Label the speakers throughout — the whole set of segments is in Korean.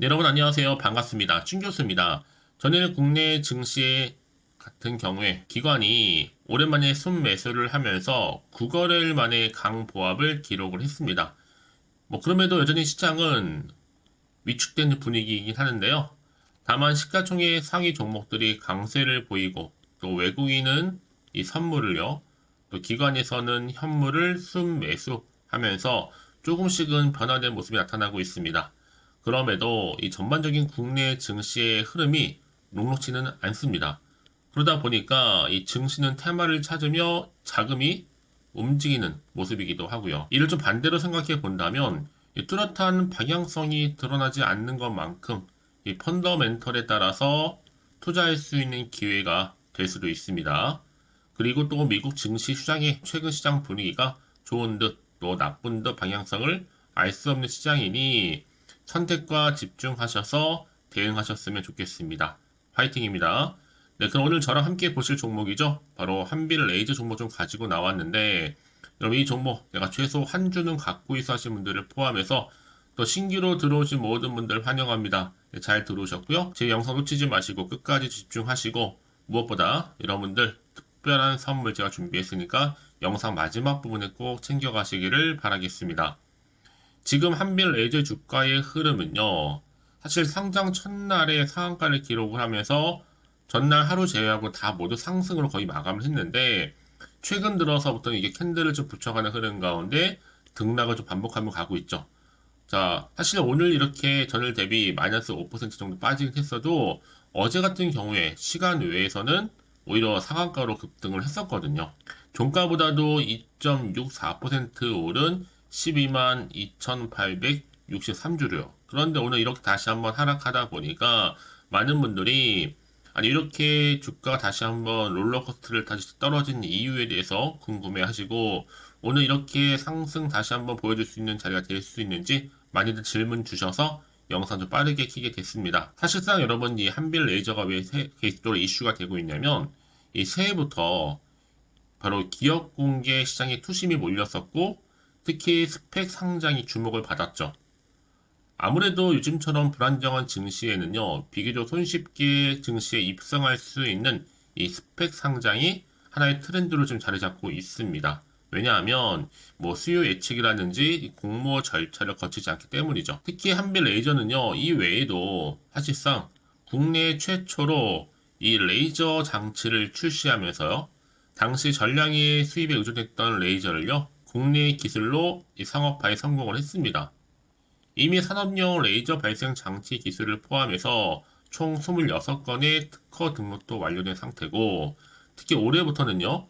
Speaker 1: 네, 여러분 안녕하세요. 반갑습니다. 춘 교수입니다. 전일 국내 증시 같은 경우에 기관이 오랜만에 순매수를 하면서 9거래일 만에 강보합을 기록을 했습니다. 뭐 그럼에도 여전히 시장은 위축된 분위기이긴 하는데요. 다만 시가총액 상위 종목들이 강세를 보이고 또 외국인은 이 선물을요. 또 기관에서는 현물을 순매수하면서 조금씩은 변화된 모습이 나타나고 있습니다. 그럼에도 이 전반적인 국내 증시의 흐름이 녹록지는 않습니다. 그러다 보니까 이 증시는 테마를 찾으며 자금이 움직이는 모습이기도 하고요. 이를 좀 반대로 생각해 본다면 이 뚜렷한 방향성이 드러나지 않는 것만큼 이 펀더멘털에 따라서 투자할 수 있는 기회가 될 수도 있습니다. 그리고 또 미국 증시 시장의 최근 시장 분위기가 좋은 듯 또 나쁜 듯 방향성을 알 수 없는 시장이니 선택과 집중하셔서 대응하셨으면 좋겠습니다. 파이팅입니다. 네, 그럼 오늘 저랑 함께 보실 종목이죠. 바로 한빌 레이저 종목 좀 가지고 나왔는데, 여러분 이 종목 내가 최소 한 주는 갖고 있어 하신 분들을 포함해서 또 신규로 들어오신 모든 분들 환영합니다. 네, 잘 들어오셨고요. 제 영상 놓치지 마시고 끝까지 집중하시고 무엇보다 여러분들 특별한 선물 제가 준비했으니까 영상 마지막 부분에 꼭 챙겨가시기를 바라겠습니다. 지금 한빌 레이저 주가의 흐름은요. 사실 상장 첫날에 상한가를 기록을 하면서 전날 하루 제외하고 다 모두 상승으로 거의 마감을 했는데 최근 들어서부터는 이게 캔들을 좀 붙여가는 흐름 가운데 등락을 좀 반복하며 가고 있죠. 자, 사실 오늘 이렇게 전일 대비 마이너스 5% 정도 빠지긴 했어도 어제 같은 경우에 시간 외에서는 오히려 상한가로 급등을 했었거든요. 종가보다도 2.64% 오른 12만 2,863주요. 그런데 오늘 이렇게 다시 한번 하락하다 보니까 많은 분들이 아니 이렇게 주가가 다시 한번 롤러코스터를 다시 떨어진 이유에 대해서 궁금해 하시고 오늘 이렇게 상승 다시 한번 보여줄 수 있는 자리가 될 수 있는지 많이들 질문 주셔서 영상 좀 빠르게 키게 됐습니다. 사실상 여러분 이 한빌 레이저가 왜 계속적으로 이슈가 되고 있냐면 이 새해부터 바로 기업 공개 시장에 투심이 몰렸었고 특히 스펙 상장이 주목을 받았죠. 아무래도 요즘처럼 불안정한 증시에는요, 비교적 손쉽게 증시에 입성할 수 있는 이 스펙 상장이 하나의 트렌드로 좀 자리 잡고 있습니다. 왜냐하면 뭐 수요 예측이라든지 공모 절차를 거치지 않기 때문이죠. 특히 한빌 레이저는요, 이 외에도 사실상 국내 최초로 이 레이저 장치를 출시하면서요, 당시 전량의 수입에 의존했던 레이저를요, 국내 기술로 이 상업화에 성공을 했습니다. 이미 산업용 레이저 발생 장치 기술을 포함해서 총 26건의 특허 등록도 완료된 상태고, 특히 올해부터는요,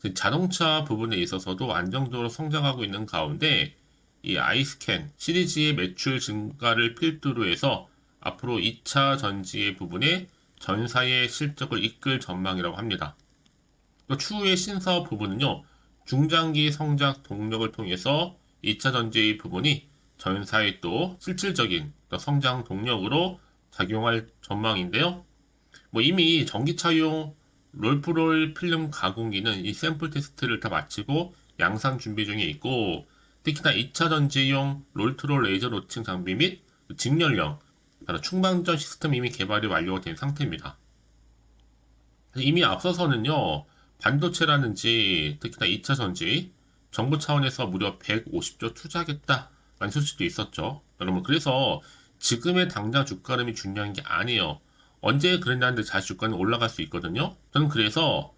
Speaker 1: 그 자동차 부분에 있어서도 안정적으로 성장하고 있는 가운데, 이 아이스캔 시리즈의 매출 증가를 필두로 해서 앞으로 2차 전지의 부분에 전사의 실적을 이끌 전망이라고 합니다. 또 추후의 신사업 부분은요, 중장기 성장 동력을 통해서 2차 전지의 부분이 전사의 또 실질적인 또 성장 동력으로 작용할 전망인데요. 뭐 이미 전기차용 롤프롤 필름 가공기는 이 샘플 테스트를 다 마치고 양산 준비 중에 있고 특히나 2차 전지용 롤트롤 레이저 로칭 장비 및 직렬형 바로 충방전 시스템 이미 개발이 완료된 상태입니다. 이미 앞서서는요 반도체라든지 특히나 2차 전지 정부 차원에서 무려 150조 투자하겠다 라는 소식도 있었죠. 여러분 그래서 지금의 당장 주가 흐름이 중요한 게 아니에요. 언제 그랬냐는데 다시 주가는 올라갈 수 있거든요. 저는 그래서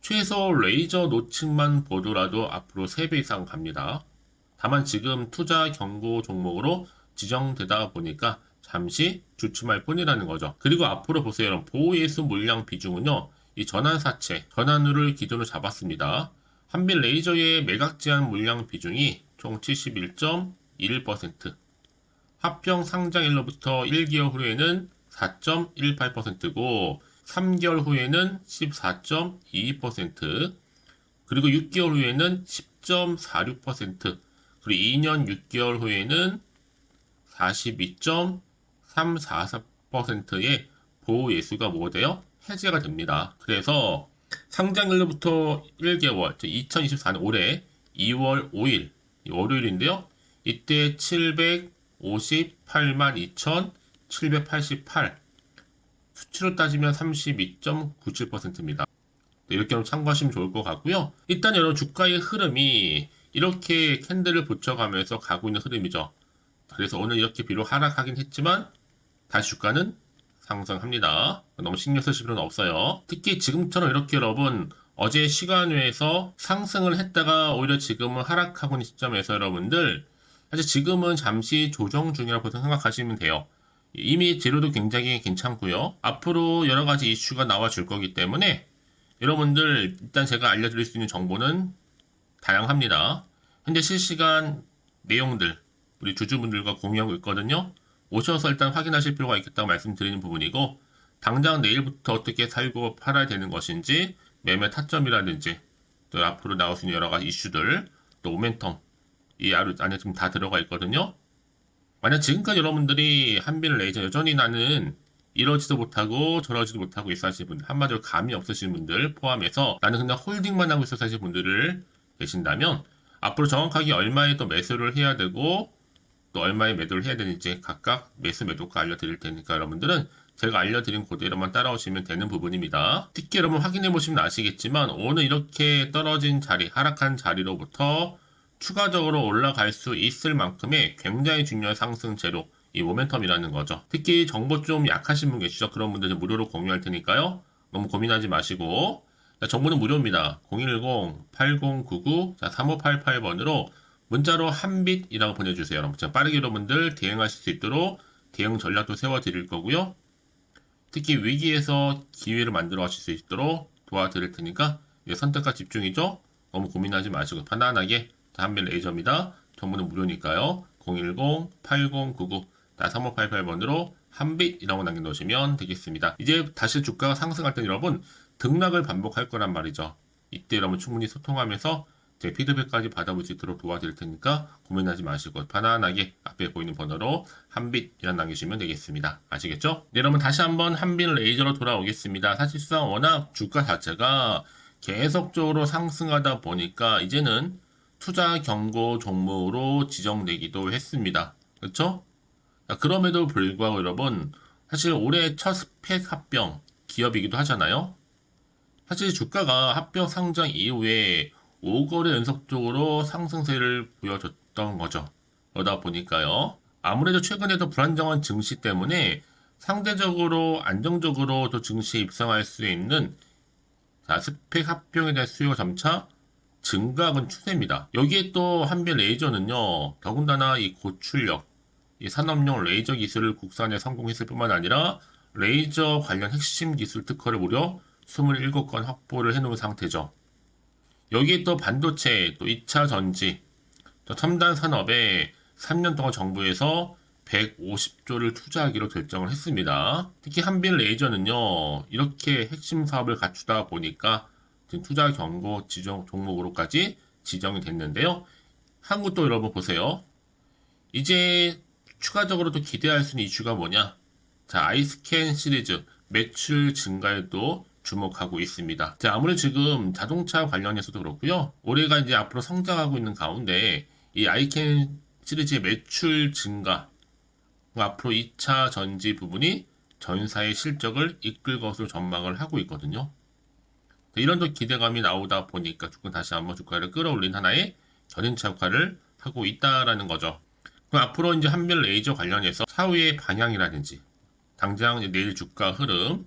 Speaker 1: 최소 레이저 노칭만 보더라도 앞으로 3배 이상 갑니다. 다만 지금 투자 경고 종목으로 지정되다 보니까 잠시 주춤할 뿐이라는 거죠. 그리고 앞으로 보세요. 보호예수 물량 비중은요. 이 전환사채, 전환율을 기준으로 잡았습니다. 한빌 레이저의 매각 제한 물량 비중이 총 71.1%, 합병 상장일로부터 1개월 후에는 4.18%고 3개월 후에는 14.22%, 그리고 6개월 후에는 10.46%, 그리고 2년 6개월 후에는 42.344%의 보호 예수가 뭐 돼요? 해제가 됩니다. 그래서 상장일로부터 1개월, 2024년 올해 2월 5일 월요일인데요. 이때 58만 2,788 수치로 따지면 32.97%입니다. 이렇게 좀 참고하시면 좋을 것 같고요. 일단 여러분 주가의 흐름이 이렇게 캔들을 붙여가면서 가고 있는 흐름이죠. 그래서 오늘 이렇게 비록 하락하긴 했지만 다시 주가는 상승합니다. 너무 신경 쓰실 필요는 없어요. 특히 지금처럼 이렇게 여러분 어제 시간 외에서 상승을 했다가 오히려 지금은 하락하고 있는 시점에서 여러분들 사실 지금은 잠시 조정 중이라고 생각하시면 돼요. 이미 재료도 굉장히 괜찮고요. 앞으로 여러 가지 이슈가 나와줄 거기 때문에 여러분들 일단 제가 알려드릴 수 있는 정보는 다양합니다. 현재 실시간 내용들 우리 주주분들과 공유하고 있거든요. 오셔서 일단 확인하실 필요가 있겠다고 말씀드리는 부분이고 당장 내일부터 어떻게 살고 팔아야 되는 것인지 매매 타점이라든지 또 앞으로 나올 수 있는 여러 가지 이슈들 또 모멘텀 이 안에 지금 다 들어가 있거든요. 만약 지금까지 여러분들이 한빈 레이저 여전히 나는 이러지도 못하고 저러지도 못하고 있어 하시는 분들 한마디로 감이 없으신 분들 포함해서 나는 그냥 홀딩만 하고 있어 하시는 분들을 계신다면 앞으로 정확하게 얼마에 또 매수를 해야 되고 또 얼마에 매도를 해야 되는지 각각 매수 매도가 알려드릴 테니까 여러분들은 제가 알려드린 그대로만 따라오시면 되는 부분입니다. 특히 여러분 확인해 보시면 아시겠지만 오늘 이렇게 떨어진 자리 하락한 자리로부터 추가적으로 올라갈 수 있을 만큼의 굉장히 중요한 상승 재료 이 모멘텀이라는 거죠. 특히 정보 좀 약하신 분 계시죠? 그런 분들은 무료로 공유할 테니까요. 너무 고민하지 마시고 자, 정보는 무료입니다. 010-8099-3588번으로 문자로 한빛이라고 보내주세요. 여러분 빠르게 여러분들 대응하실 수 있도록 대응 전략도 세워드릴 거고요. 특히 위기에서 기회를 만들어 가실 수 있도록 도와드릴 테니까 선택과 집중이죠. 너무 고민하지 마시고 편안하게 한빛 레이저입니다. 정보는 무료니까요. 010-8099-3588번으로 한빛이라고 남겨놓으시면 되겠습니다. 이제 다시 주가가 상승할 때 여러분 등락을 반복할 거란 말이죠. 이때 여러분 충분히 소통하면서 제 피드백까지 받아볼 수 있도록 도와드릴 테니까 고민하지 마시고 편안하게 앞에 보이는 번호로 한빛이라 남기시면 되겠습니다. 아시겠죠? 네, 여러분 다시 한번 한빛 레이저로 돌아오겠습니다. 사실상 워낙 주가 자체가 계속적으로 상승하다 보니까 이제는 투자 경고 종목으로 지정되기도 했습니다. 그렇죠? 그럼에도 불구하고 여러분 사실 올해 첫 스펙 합병 기업이기도 하잖아요. 사실 주가가 합병 상장 이후에 5거래 연속적으로 상승세를 보여줬던 거죠. 그러다 보니까요. 아무래도 최근에도 불안정한 증시 때문에 상대적으로 안정적으로 또 증시에 입성할 수 있는 자, 스펙 합병에 대한 수요가 점차 증가하는 추세입니다. 여기에 또 한빛 레이저는요, 더군다나 이 고출력, 이 산업용 레이저 기술을 국산에 성공했을 뿐만 아니라 레이저 관련 핵심 기술 특허를 무려 27건 확보를 해놓은 상태죠. 여기에 또 반도체, 또 2차 전지, 또 첨단 산업에 3년 동안 정부에서 150조를 투자하기로 결정을 했습니다. 특히 한빛 레이저는요, 이렇게 핵심 사업을 갖추다 보니까 투자 경고 지정 종목으로까지 지정이 됐는데요. 한국도 여러분 보세요. 이제 추가적으로 또 기대할 수 있는 이슈가 뭐냐? 자, 아이스캔 시리즈 매출 증가에도 주목하고 있습니다. 자, 아무래도 지금 자동차 관련해서도 그렇고요. 올해가 이제 앞으로 성장하고 있는 가운데 이 아이캔 시리즈의 매출 증가 앞으로 2차 전지 부분이 전사의 실적을 이끌 것으로 전망을 하고 있거든요. 이런 또 기대감이 나오다 보니까 주가 다시 한번 주가를 끌어올린 하나의 견인차 역할을 하고 있다라는 거죠. 그럼 앞으로 이제 한별 레이저 관련해서 사후의 방향이라든지 당장 내일 주가 흐름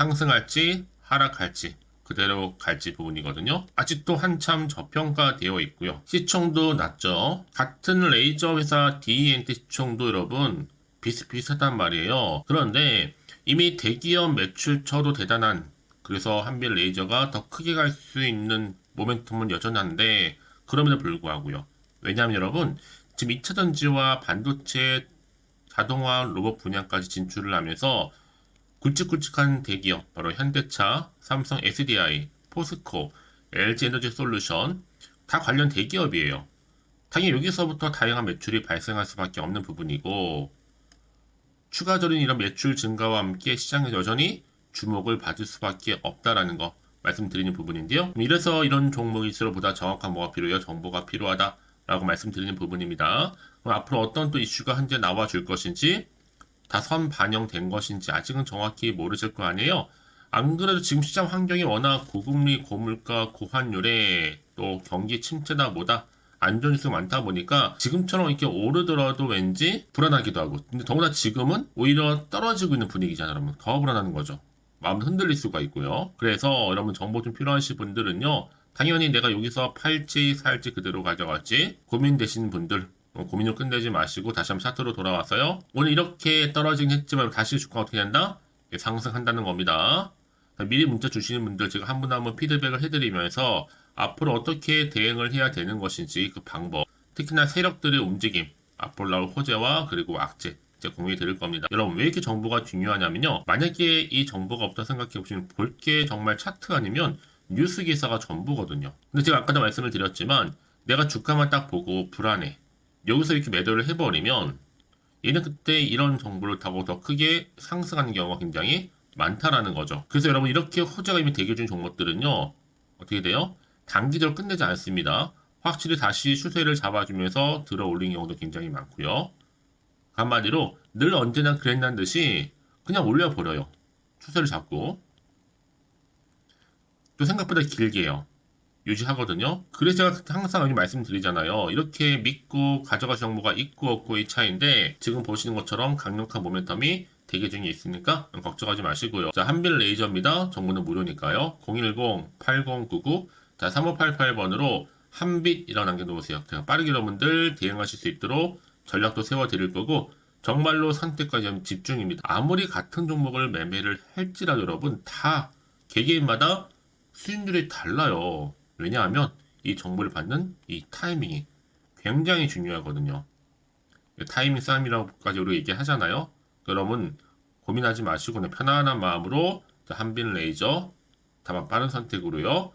Speaker 1: 상승할지 하락할지 그대로 갈지 부분이거든요. 아직도 한참 저평가되어 있고요. 시총도 낮죠. 같은 레이저 회사 DNT 시총도 여러분 비슷비슷하단 말이에요. 그런데 이미 대기업 매출처도 대단한 그래서 한빛 레이저가 더 크게 갈 수 있는 모멘텀은 여전한데 그럼에도 불구하고요. 왜냐하면 여러분 지금 2차 전지와 반도체 자동화 로봇 분야까지 진출을 하면서 굵직굵직한 대기업 바로 현대차, 삼성 SDI, 포스코, LG 에너지 솔루션 다 관련 대기업이에요. 당연히 여기서부터 다양한 매출이 발생할 수밖에 없는 부분이고 추가적인 이런 매출 증가와 함께 시장에 여전히 주목을 받을 수밖에 없다라는 거 말씀드리는 부분인데요. 이래서 이런 종목일수록 보다 정확한 뭐가 필요해요? 정보가 필요하다라고 말씀드리는 부분입니다. 앞으로 어떤 또 이슈가 현재 나와 줄 것인지 다 선 반영된 것인지 아직은 정확히 모르실 거 아니에요. 안 그래도 지금 시장 환경이 워낙 고금리, 고물가, 고환율에 또 경기 침체다 뭐다 안 좋은 뉴스가 많다 보니까 지금처럼 이렇게 오르더라도 왠지 불안하기도 하고. 근데 더구나 지금은 오히려 떨어지고 있는 분위기잖아요 여러분. 더 불안한 거죠. 마음 흔들릴 수가 있고요. 그래서 여러분 정보 좀 필요하신 분들은요 당연히 내가 여기서 팔지 살지 그대로 가져갈지 고민되신 분들 어, 고민을 끝내지 마시고 다시 한번 차트로 돌아와서요 오늘 이렇게 떨어지긴 했지만 다시 주가 어떻게 된다? 예, 상승한다는 겁니다 미리 문자 주시는 분들 제가 한 분 한 분 피드백을 해드리면서 앞으로 어떻게 대응을 해야 되는 것인지 그 방법, 특히나 세력들의 움직임, 앞으로 나올 호재와 그리고 악재 제가 공유해 드릴 겁니다. 여러분 왜 이렇게 정보가 중요하냐면요. 만약에 이 정보가 없다 생각해 보시면 볼 게 정말 차트 아니면 뉴스 기사가 전부거든요. 근데 제가 아까도 말씀을 드렸지만 내가 주가만 딱 보고 불안해. 여기서 이렇게 매도를 해버리면 얘는 그때 이런 정보를 타고 더 크게 상승하는 경우가 굉장히 많다라는 거죠. 그래서 여러분 이렇게 호재가 이미 대기 중인 종목들은요. 어떻게 돼요? 단기적으로 끝내지 않습니다. 확실히 다시 추세를 잡아주면서 들어 올린 경우도 굉장히 많고요. 한마디로 늘 언제나 그랬난 듯이 그냥 올려버려요. 추세를 잡고. 또 생각보다 길게요. 유지하거든요. 그래서 제가 항상 여기 말씀드리잖아요. 이렇게 믿고 가져갈 정보가 있고 없고의 차이인데 지금 보시는 것처럼 강력한 모멘텀이 대기 중에 있으니까 걱정하지 마시고요. 자, 한빌 레이저입니다. 정보는 무료니까요. 010-8099 자, 3588번으로 한빛 이런 남겨놓으세요. 그냥 빠르게 여러분들 대응하실 수 있도록 전략도 세워드릴 거고 정말로 선택까지 집중입니다. 아무리 같은 종목을 매매를 할지라도 여러분 다 개개인마다 수익률이 달라요. 왜냐하면 이 정보를 받는 이 타이밍이 굉장히 중요하거든요. 타이밍 싸움이라고까지 우리 얘기하잖아요. 여러분 고민하지 마시고 그냥 편안한 마음으로 한빈 레이저 다만 빠른 선택으로요.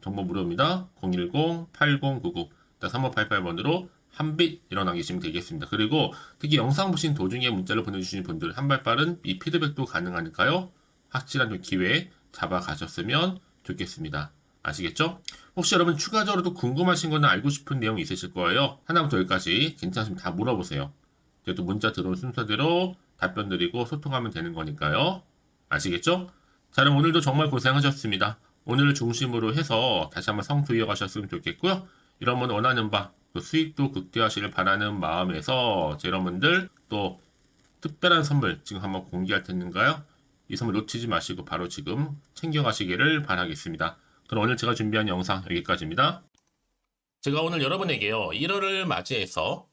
Speaker 1: 정보 무료입니다. 010-8099 3588번으로 한빛 일어나계시면 되겠습니다. 그리고 특히 영상 보신 도중에 문자를 보내주시는 분들 한 발 빠른 이 피드백도 가능하니까요. 확실한 좀 기회 잡아가셨으면 좋겠습니다. 아시겠죠? 혹시 여러분 추가적으로 또 궁금하신 거나 알고 싶은 내용이 있으실 거예요. 하나부터 열까지 괜찮으시면 다 물어보세요. 또 문자 들어온 순서대로 답변 드리고 소통하면 되는 거니까요. 아시겠죠? 자, 그럼 오늘도 정말 고생하셨습니다. 오늘을 중심으로 해서 다시 한번 성투 이어가셨으면 좋겠고요. 여러분 원하는 바그 수익도 극대화하시길 바라는 마음에서 제 여러분들 또 특별한 선물 지금 한번 공개할 텐데가요. 이 선물 놓치지 마시고 바로 지금 챙겨가시기를 바라겠습니다. 그럼 오늘 제가 준비한 영상 여기까지입니다. 제가 오늘 여러분에게요. 1월을 맞이해서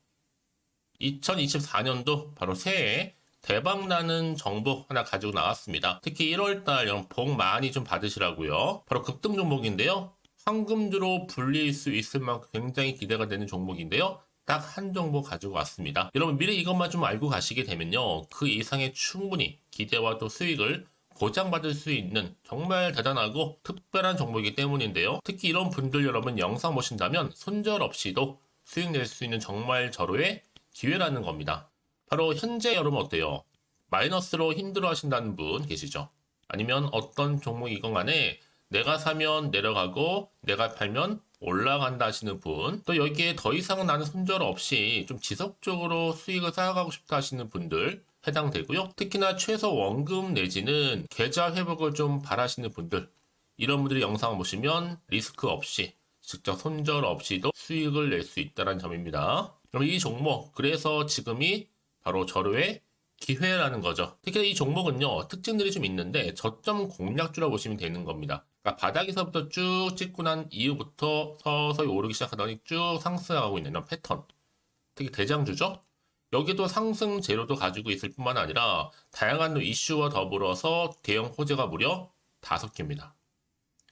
Speaker 1: 2024년도 바로 새해 대박나는 정보 하나 가지고 나왔습니다. 특히 1월달 복 많이 좀 받으시라고요. 바로 급등 종목인데요. 황금주로 불릴 수 있을 만큼 굉장히 기대가 되는 종목인데요. 딱한 종목 가지고 왔습니다. 여러분 미리 이것만 좀 알고 가시게 되면요. 그 이상의 충분히 기대와 또 수익을 보장받을 수 있는 정말 대단하고 특별한 종목이기 때문인데요. 특히 이런 분들 여러분 영상 보신다면 손절 없이도 수익 낼 수 있는 정말 절호의 기회라는 겁니다. 바로 현재 여러분 어때요? 마이너스로 힘들어 하신다는 분 계시죠? 아니면 어떤 종목이건 간에 내가 사면 내려가고 내가 팔면 올라간다 하시는 분, 또 여기에 더 이상 나는 손절 없이 좀 지속적으로 수익을 쌓아가고 싶다 하시는 분들 해당되고요. 특히나 최소 원금 내지는 계좌 회복을 좀 바라시는 분들, 이런 분들이 영상을 보시면 리스크 없이 직접 손절 없이도 수익을 낼 수 있다는 점입니다. 그럼 이 종목, 그래서 지금이 바로 절호의 기회라는 거죠. 특히 이 종목은요, 특징들이 좀 있는데 저점 공략주라 보시면 되는 겁니다. 그러니까 바닥에서부터 쭉 찍고 난 이후부터 서서히 오르기 시작하더니 쭉 상승하고 있는 이런 패턴. 특히 대장주죠? 여기도 상승 재료도 가지고 있을 뿐만 아니라 다양한 이슈와 더불어서 대형 호재가 무려 다섯 개입니다.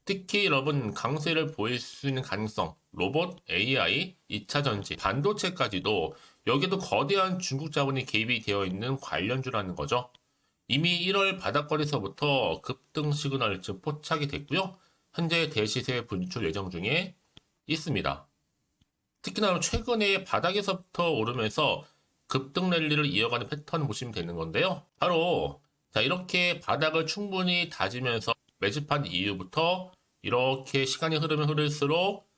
Speaker 1: 특히 여러분 강세를 보일 수 있는 가능성, 로봇, AI, 2차 전지, 반도체까지도 여기도 거대한 중국 자본이 개입이 되어 있는 관련주라는 거죠. 이미 1월 바닥거리서부터 급등 시그널 즉 포착이 됐고요. 현재 대시세 분출 예정 중에 있습니다. 특히나 최근에 바닥에서부터 오르면서 급등 랠리를 이어가는 패턴 보시면 되는 건데요. 바로 자 이렇게 바닥을 충분히 다지면서 매집한 이후부터 이렇게 시간이 흐르면 흐를수록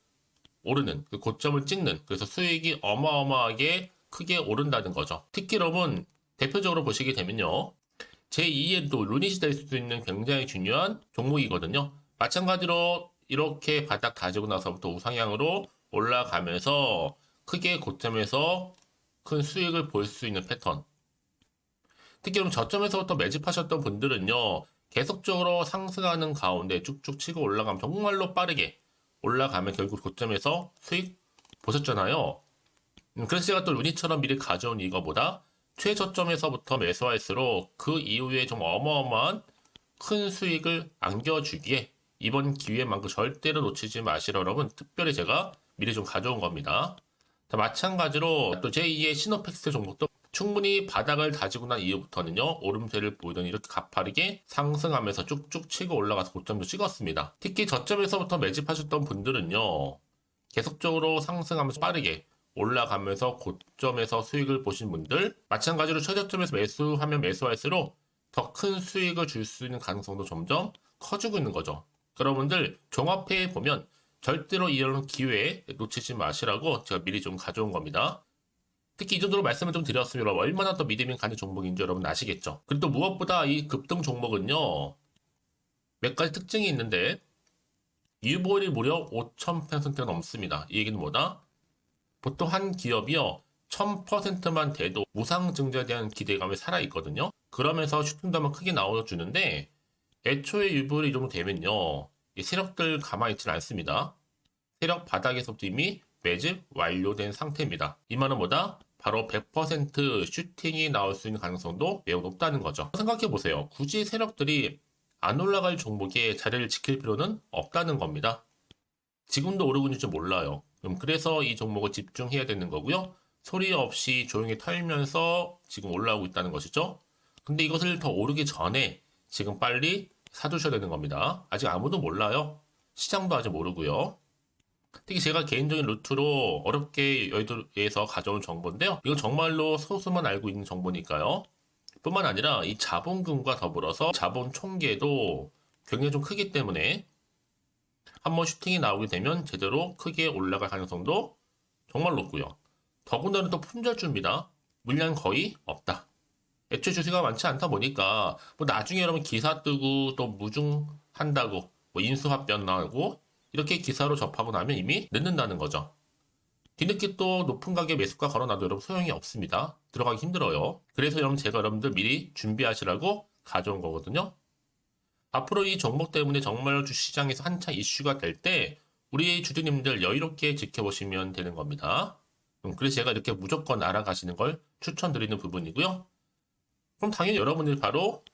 Speaker 1: 오르는 그 고점을 찍는 그래서 수익이 어마어마하게 크게 오른다는 거죠. 특히 여러분 대표적으로 보시게 되면요. 제2의 또 루닛이 될 수도 있는 굉장히 중요한 종목이거든요. 마찬가지로 이렇게 바닥 다지고 나서부터 우상향으로 올라가면서 크게 고점에서 큰 수익을 볼 수 있는 패턴. 특히 그럼 저점에서부터 매집하셨던 분들은요, 계속적으로 상승하는 가운데 쭉쭉 치고 올라가면 정말로 빠르게 올라가면 결국 고점에서 수익 보셨잖아요. 음, 그래서 제가 또 루니처럼 미리 가져온 이거보다 최저점에서부터 매수할수록 그 이후에 좀 어마어마한 큰 수익을 안겨주기에 이번 기회만큼 절대로 놓치지 마시라 여러분 특별히 제가 미리 좀 가져온 겁니다. 자, 마찬가지로 또 제2의 시노팩스 종목도 충분히 바닥을 다지고 난 이후부터는요 오름세를 보이더니 이렇게 가파르게 상승하면서 쭉쭉 치고 올라가서 고점도 찍었습니다. 특히 저점에서부터 매집하셨던 분들은요 계속적으로 상승하면서 빠르게 올라가면서 고점에서 수익을 보신 분들 마찬가지로 최저점에서 매수하면 매수할수록 더 큰 수익을 줄 수 있는 가능성도 점점 커지고 있는 거죠. 여러분들 종합해 보면 절대로 이런 기회 놓치지 마시라고 제가 미리 좀 가져온 겁니다. 특히 이 정도로 말씀을 좀 드렸으면 얼마나 더 믿음이 가는 종목인지 여러분 아시겠죠? 그리고 또 무엇보다 이 급등 종목은요 몇 가지 특징이 있는데 유보율이 무려 5,000%가 넘습니다. 이 얘기는 뭐다? 보통 한 기업이요 1000%만 돼도 무상증자에 대한 기대감이 살아있거든요. 그러면서 슈팅도 한번 크게 나와주는데 애초에 유보율이 이 정도 되면요 이 세력들 가만히 있지는 않습니다. 세력 바닥에서부터 이미 매집 완료된 상태입니다. 이 말은 뭐다? 바로 100% 슈팅이 나올 수 있는 가능성도 매우 높다는 거죠. 생각해 보세요. 굳이 세력들이 안 올라갈 종목에 자리를 지킬 필요는 없다는 겁니다. 지금도 오르고 있는지 몰라요. 그럼 그래서 이 종목을 집중해야 되는 거고요. 소리 없이 조용히 털면서 지금 올라오고 있다는 것이죠. 근데 이것을 더 오르기 전에 지금 빨리 사두셔야 되는 겁니다. 아직 아무도 몰라요. 시장도 아직 모르고요. 특히 제가 개인적인 루트로 어렵게 여의도에서 가져온 정보인데요. 이건 정말로 소수만 알고 있는 정보니까요. 뿐만 아니라 이 자본금과 더불어서 자본 총계도 굉장히 좀 크기 때문에 한번 슈팅이 나오게 되면 제대로 크게 올라갈 가능성도 정말 높고요. 더군다나 또 품절주입니다. 물량 거의 없다. 애초에 주식가 많지 않다 보니까 뭐 나중에 여러분 기사 뜨고 또 무중한다고 뭐 인수합병 나오고 이렇게 기사로 접하고 나면 이미 늦는다는 거죠. 뒤늦게 또 높은 가격 매수가 걸어놔도 여러분 소용이 없습니다. 들어가기 힘들어요. 그래서 여러분 제가 여러분들 미리 준비하시라고 가져온 거거든요. 앞으로 이 종목 때문에 정말 주시장에서 한차 이슈가 될 때 우리 주주님들 여유롭게 지켜보시면 되는 겁니다. 음, 그래서 제가 이렇게 무조건 알아가시는 걸 추천드리는 부분이고요. 그럼 당연히 여러분들이 바로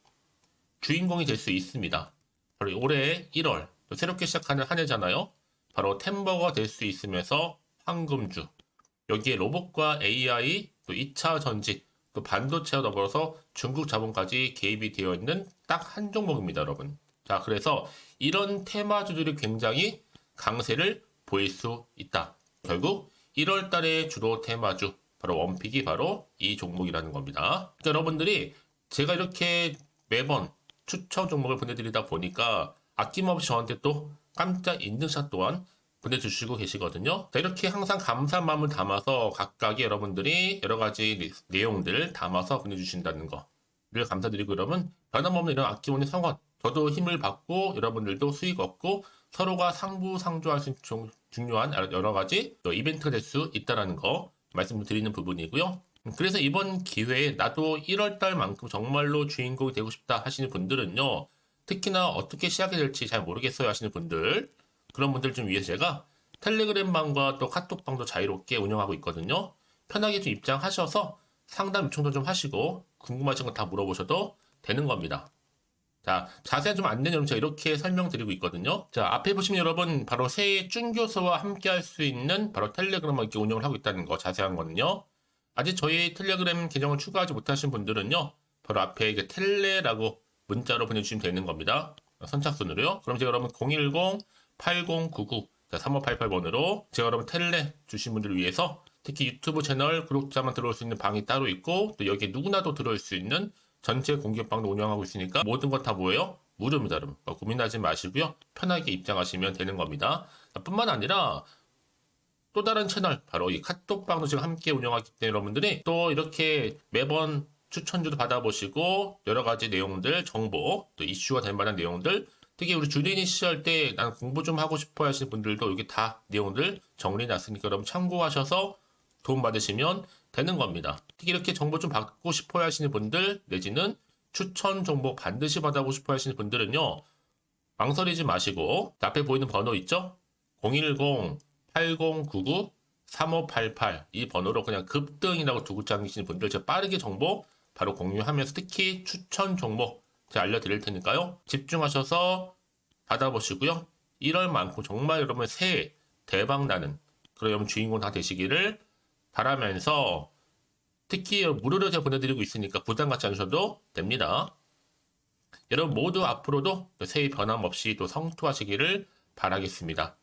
Speaker 1: 주인공이 될 수 있습니다. 바로 올해 1월 또 새롭게 시작하는 한 해잖아요. 바로 템버가 될 수 있으면서 황금주 여기에 로봇과 AI 또 2차 전지 또 반도체와 더불어서 중국 자본까지 개입이 되어 있는 딱 한 종목입니다, 여러분. 자, 그래서 이런 테마주들이 굉장히 강세를 보일 수 있다. 결국 1월 달에 주로 테마주 바로 원픽이 바로 이 종목이라는 겁니다. 그러니까 여러분들이 제가 이렇게 매번 추천 종목을 보내드리다 보니까 아낌없이 저한테 또 깜짝 인증샷 또한 보내주시고 계시거든요. 자, 이렇게 항상 감사한 마음을 담아서 각각의 여러분들이 여러 가지 내용들 담아서 보내주신다는 거를 감사드리고 여러분 변함없는 이런 아낌없는 성원 저도 힘을 받고 여러분들도 수익 얻고 서로가 상부상조할 수 있는 중요한 여러 가지 이벤트가 될 수 있다는 거 말씀드리는 부분이고요. 그래서 이번 기회에 나도 1월달만큼 정말로 주인공이 되고 싶다 하시는 분들은요. 특히나 어떻게 시작이 될지 잘 모르겠어요 하시는 분들 그런 분들 좀 위해서 제가 텔레그램 방과 또 카톡방도 자유롭게 운영하고 있거든요. 편하게 좀 입장하셔서 상담 요청도 좀 하시고 궁금하신 거 다 물어보셔도 되는 겁니다. 자, 자세한 좀 안내 내용 제가 이렇게 설명드리고 있거든요. 자, 앞에 보시면 여러분 바로 새해 쭌교수와 함께 할 수 있는 바로 텔레그램을 이렇게 운영을 하고 있다는 거 자세한 거는요. 아직 저희 텔레그램 계정을 추가하지 못하신 분들은요. 바로 앞에 이게 텔레라고 문자로 보내주시면 되는 겁니다. 선착순으로요. 그럼 제가 여러분 010-8099 3588번으로 제가 여러분 텔레 주신 분들을 위해서 특히 유튜브 채널 구독자만 들어올 수 있는 방이 따로 있고 또 여기에 누구나도 들어올 수 있는 전체 공개방도 운영하고 있으니까 모든 것다 뭐예요? 무료입니다, 여러분. 고민하지 마시고요. 편하게 입장하시면 되는 겁니다. 뿐만 아니라 또 다른 채널 바로 이 카톡방도 지금 함께 운영하기 때문에 여러분들이 또 이렇게 매번 추천주도 받아보시고 여러 가지 내용들 정보 또 이슈가 될 만한 내용들 특히 우리 주린이 시절 때 난 공부 좀 하고 싶어 하시는 분들도 여기 다 내용들 정리해 놨으니까 여러분 참고하셔서 도움 받으시면 되는 겁니다. 이렇게 정보 좀 받고 싶어 하시는 분들 내지는 추천 정보 반드시 받아보고 싶어 하시는 분들은요. 망설이지 마시고 앞에 보이는 번호 있죠? 010-8099-3588 이 번호로 그냥 급등이라고 두고 당기시는 분들 제가 빠르게 정보 바로 공유하면서 특히 추천 종목 제가 알려드릴 테니까요. 집중하셔서 받아보시고요. 1월만큼 정말 여러분 새해 대박 나는 그런 여러분 주인공 다 되시기를 바라면서 특히 무료로 제가 보내드리고 있으니까 부담 갖지 않으셔도 됩니다. 여러분 모두 앞으로도 새해 변함없이 또 성투하시기를 바라겠습니다.